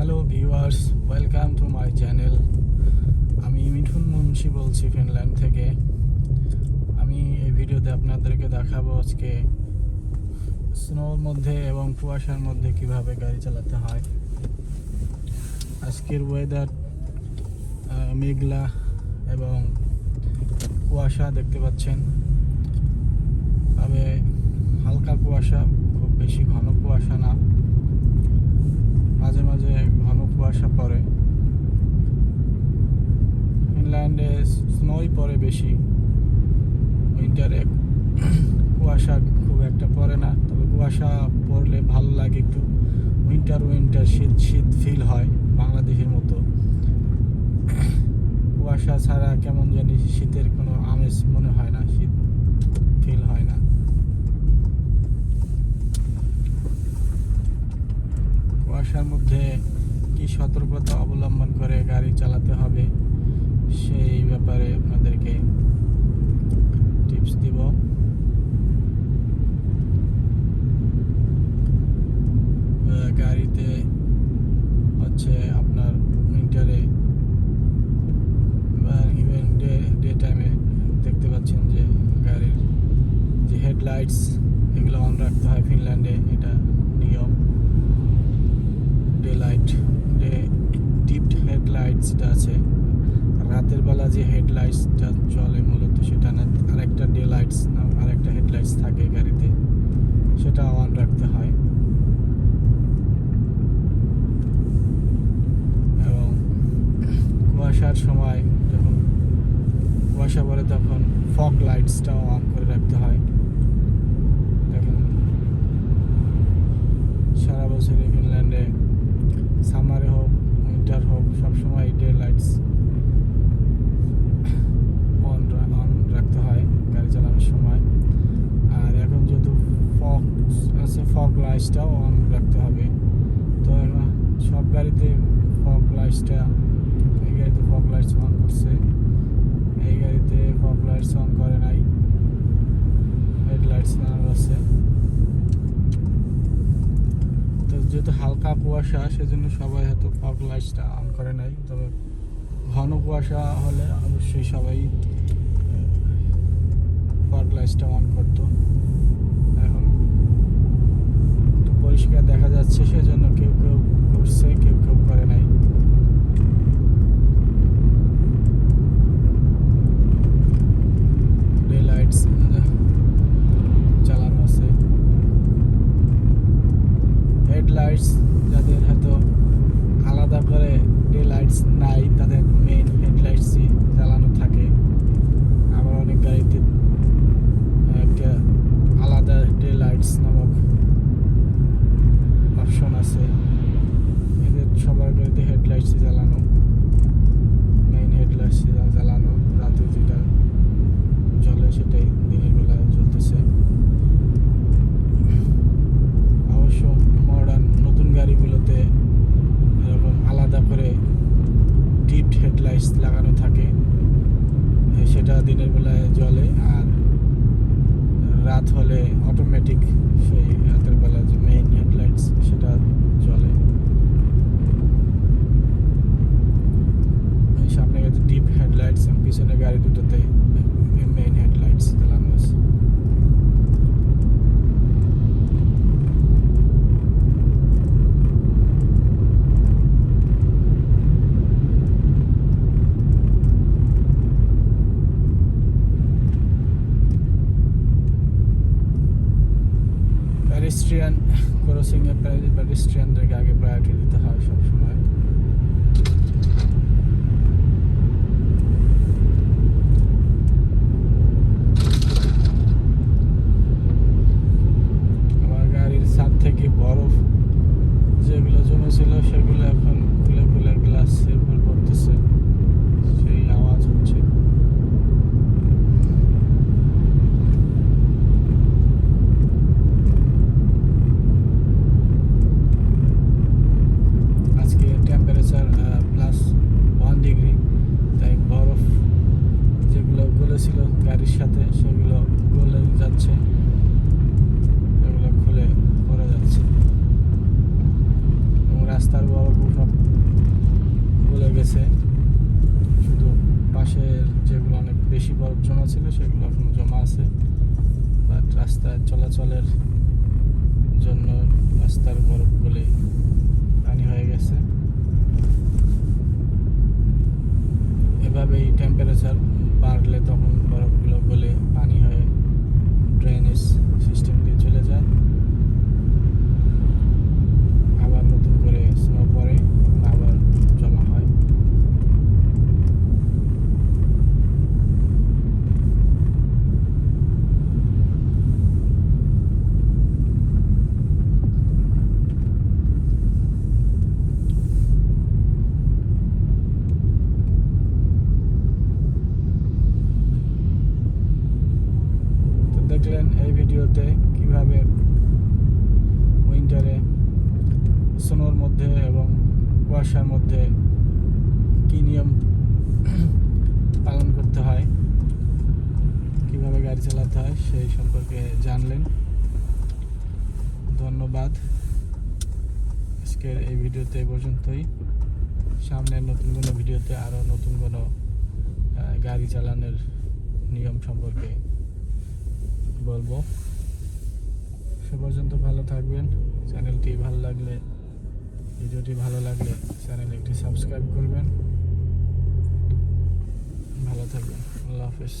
Hello viewers welcome to my channel আমি মিঠুন মুন্সি বলছি Finland থেকে। আমি এই ভিডিওতে আপনাদেরকে দেখাবো আজকে স্নোর মধ্যে এবং কুয়াশার মধ্যে কীভাবে গাড়ি চালাতে হয়। আজকের ওয়েদার মেঘলা এবং কুয়াশা দেখতে পাচ্ছেন। তবে হালকা কুয়াশা, খুব বেশি ঘন কুয়াশা না। মাঝে মাঝে ঘন কুয়াশা পড়ে। ফিনল্যান্ডে স্নোই পড়ে বেশি। উইন্টারে কুয়াশা খুব একটা পড়ে না, তবে কুয়াশা পড়লে ভালো লাগে একটু। উইন্টার উইন্টার শীত শীত ফিল হয় বাংলাদেশের মতো। কুয়াশা ছাড়া কেমন জানি শীতের কোনো আমেজ মনে হয় না, শীত ফিল হয় না। কুয়াশার মধ্যে কি সতর্কতা অবলম্বন করে গাড়ি চালাতে হবে, সেই ব্যাপারে আপনাদেরকে টিপস দিব। গাড়িতে হচ্ছে আপনার উইন্টারে বা ইভেন ডে ডে টাইমে দেখতে পাচ্ছেন যে গাড়ির যে হেডলাইটস এগুলো অন রাখতে হয় ফিনল্যান্ডে এটা নিয়ম day light day dipped headlights যেটা আছে রাতের বেলা যে হেডলাইটসটা চলে মূলত সেটা না আরেকটা ডে লাইটস না আরেকটা হেডলাইটস থাকে গাড়িতে সেটা অন রাখতে হয় এবং কুয়াশার সময় যখন তখন ফগ লাইটসটাও অন করে রাখতে হয়। দেখেন, সারা বছরই ফিনল্যান্ডে সামারে হোক উইন্টার হোক, সবসময় ডে লাইটস অন অন রাখতে হয় গাড়ি চালানোর সময়। আর এখন যেহেতু ফগ আছে ফগ লাইটসটাও অন রাখতে হবে তো এখন সব গাড়িতে ফগ লাইটসটা এই গাড়িতে ফগ লাইটস অন করছে এই গাড়িতে ফগ লাইটস অন করে নাই হেডলাইটস লাগানো আছে তো হালকা কুয়াশা, সেজন্য সবাই হয়তো ফগ লাইটসটা অন করে নাই। তবে ঘন কুয়াশা হলে অবশ্যই সবাই ফগ লাইটসটা অন করতো। এখন পরিষ্কার দেখা যাচ্ছে, সেজন্য কেউ কেউ করছে কেউ কেউ করে নাই ডে লাইটস চালানো আছে হেডলাইটস যাদের হয়তো আলাদা করে ডে লাইটস নাই তাদের মেইন হেডলাইটসই জ্বালানো থাকে আবার অনেক গাড়িতে একটা আলাদা ডে লাইটস নামক অপশন আছে এদের সবার গাড়িতে হেডলাইটসই জ্বালানো মেইন হেডলাইটস জ্বালানো রাতে যেটা জ্বলে সেটাই দিনের বেলায় জ্বলতেছে অবশ্য মডার্ন নতুন গাড়িগুলোতে এরকম আলাদা করে ডিপড হেডলাইটস লাগানো থাকে সেটা দিনের বেলায় জ্বলে আর রাত হলে অটোমেটিক সেই রাতের বেলা যে মেইন হেডলাইটস সেটা জ্বলে এই সামনে গাড়িতে ডিপ হেডলাইটস এবং পিছনে গাড়ি দুটোতে মেইন হেডলাইটস জ্বালানো আছে প্যারিস্ট্রিয়ান ক্রসিংয়ে পেডিস্ট্রিয়ানদেরকে আগে প্রায়োরিটি দিতে হয় সবসময় আমার গাড়ির ছাদ থেকে বরফ যেগুলো জমেছিল সেগুলো এখন খুলে খুলে গ্লাসের উপর পড়তেছে সেই আওয়াজ হচ্ছে আজকে রাস্তার বরফ সব গলে গেছে। শুধু পাশের যেগুলো অনেক বেশি বরফ জমা ছিল, সেগুলো এখনও জমা আছে। বাট রাস্তায় চলাচলের জন্য রাস্তার বরফ গলে পানি হয়ে গেছে। এভাবেই টেম্পারেচার বাড়লে তখন বরফগুলো গলে পানি হয়ে ড্রেনেজ সিস্টেম দিয়ে চলে যায় আবার নতুন করে স্নো পড়ে তখন আবার জমা হয় তো দেখলেন এই ভিডিওতে কীভাবে উইন্টারে স্নোর মধ্যে এবং কুয়াশার মধ্যে কী নিয়ম পালন করতে হয়, কীভাবে গাড়ি চালাতে হয় সেই সম্পর্কে জানলেন। ধন্যবাদ। আজকের এই ভিডিওতে পর্যন্তই। সামনের নতুন কোনো ভিডিওতে আরও নতুন কোনো গাড়ি চালানোর নিয়ম সম্পর্কে বলব। সে পর্যন্ত ভালো থাকবেন। চ্যানেলটি ভালো লাগলে ভিডিওটি ভালো লাগলে চ্যানেল একটি সাবস্ক্রাইব করবেন। ভালো থাকবেন। আল্লাহ হাফেজ।